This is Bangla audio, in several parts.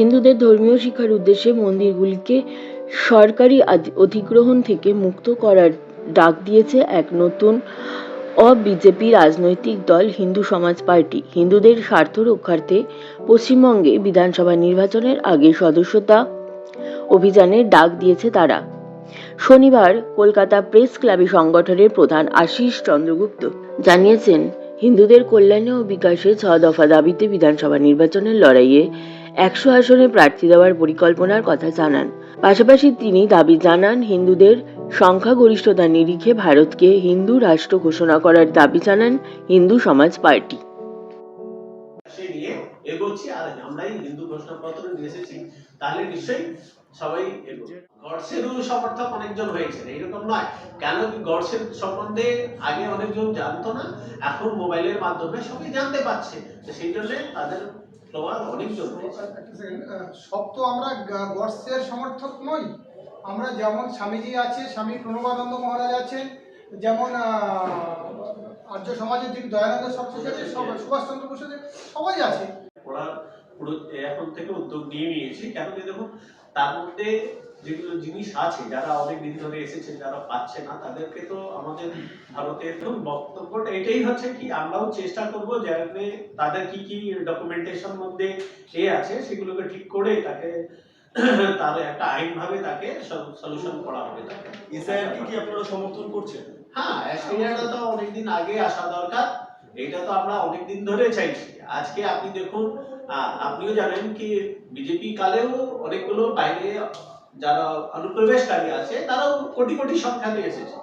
হিন্দুদের ধর্মীয় শিক্ষার উদ্দেশ্যে মন্দিরগুলিকে সরকারি অধিগ্রহণ থেকে মুক্ত করার ডাক দিয়েছে এক নতুন অ-বিজেপি রাজনৈতিক দল হিন্দু সমাজ পার্টি। হিন্দুদের স্বার্থ রক্ষার্থে পশ্চিমবঙ্গে বিধানসভা নির্বাচনের আগে সদস্যতা অভিযানের ডাক দিয়েছে তারা। শনিবার কলকাতা প্রেস ক্লাবে সংগঠনের প্রধান আশিস চন্দ্রগুপ্ত জানিয়েছেন, হিন্দুদের কল্যাণে ও বিকাশে ছ দফা দাবিতে বিধানসভা নির্বাচনের লড়াইয়ে একশো আসনে প্রার্থী দেওয়ার পরিকল্পনার কথা জানান। পাশাপাশি তিনি দাবি জানান, হিন্দুদের সংখ্যাগরিষ্ঠতার নিরিখে ভারতকে হিন্দু রাষ্ট্র ঘোষণা করার দাবি জানান হিন্দু সমাজ পার্টি। এগোচ্ছি আর আমরাই হিন্দু ঘোষণাপত্র নিয়ে এসেছি। তাহলে নিশ্চয়ই সবাই গডসেরও সমর্থক অনেকজন হয়েছে এইরকম নয়। কেন কি গডসের সম্বন্ধে আগে অনেকজন জানতো না এখন মোবাইলের মাধ্যমে সবাই জানতে পারছে। তো সেই জন্য তাদের সব তো আমরা গডসের সমর্থক নই। আমরা যেমন স্বামীজি আছে স্বামী প্রণবানন্দ মহারাজ আছেন যেমন আর্য সমাজের যিনি দয়ানন্দ সরস্বতী আছে সুভাষচন্দ্র বসু সবাই আছে পড়ার পুরো এখন থেকে উদ্যোগ নিয়ে নিয়েছি। কেন কি দেখুন তার মধ্যে যেগুলো জিনিস আছে যারা অনেক দিন ধরে এসেছে যারা পাচ্ছে না তাদেরকে তো আমাদের ভারতের বক্তব্যটা এটাই হচ্ছে কি আমরাও চেষ্টা করব যাতে তাদের কি কি ডকুমেন্টেশন মধ্যে এ আছে সেগুলোকে ঠিক করে তাকে তার একটা আইন ভাবে তাকে সলিউশন করা হবে তাকে। এসআইআরকে কি আপনারা সমর্থন করছেন? হ্যাঁ এসপিআইটা তো অনেকদিন আগে আসা দরকার। এটা তো আমরা অনেক দিন ধরে চাইছি। আজকে আপনি দেখুন আপনিও জানেন কি বিজেপি কালেও অনেকগুলো বাইরে যারা অনুপ্রবেশকারী আছে, তারাও কোটি কোটি সংখ্যাতে এসেছে।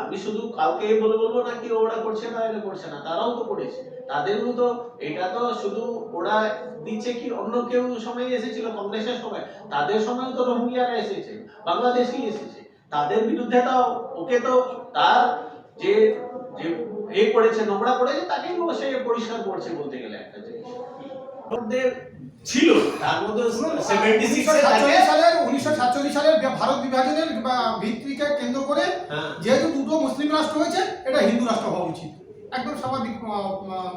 আমি শুধু কাউকে বলে বলব না কি ওরা করছে না এটা করছে না, তারাও তো করেছে। তাদেরও তো, এটা তো শুধু ওরা দিচ্ছে কি অন্য কেউ সময় এসেছিল, কংগ্রেসের সময়, তাদের সময় তো রোহিঙ্গিয়ারা এসেছে বাংলাদেশি এসেছে। তাদের বিরুদ্ধে তো ওকে তো তার যে যে এ করেছে নোংরা করেছে তাকে ও সে পরিষ্কার করছে বলতে গেলে একটা জিনিস। ওদের ছিল তার মধ্যে সালের উনিশশো সাতচল্লিশ সালের ভারত বিভাজনের বা ভিত্তিকে কেন্দ্র করে হ্যাঁ। যেহেতু দুটো মুসলিম রাষ্ট্র হয়েছে এটা হিন্দু রাষ্ট্র হওয়া উচিত। একদম স্বাভাবিক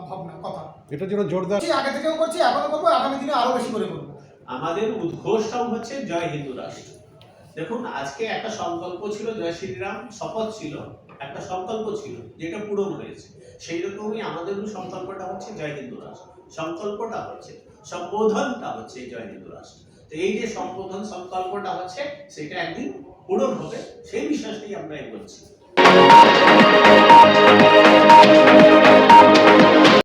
ভাবনা কথা। এটার জন্য জোরদার আগে থেকেও করছি এখনও করব আগামী দিনে আরও বেশি করে করব। আমাদের উদ্ঘোষটাও হচ্ছে জয় হিন্দু রাষ্ট্র। দেখুন, আজকে একটা সংকল্প ছিল, জয় শ্রীরাম, শপথ ছিল, একটা সংকল্প ছিল, যেটা পূরণ হয়েছে। সেই রকমই আমাদের সংকল্পটা হচ্ছে জয় হিন্দু রাষ্ট্র। সংকল্পটা হচ্ছে, সম্বোধনটা হচ্ছে জয় হিন্দু রাষ্ট্র। তো এই যে সম্বোধন সংকল্পটা হচ্ছে, সেটা একদিন পূরণ হবে, সেই বিশ্বাস নিয়ে আমরা এগোচ্ছি।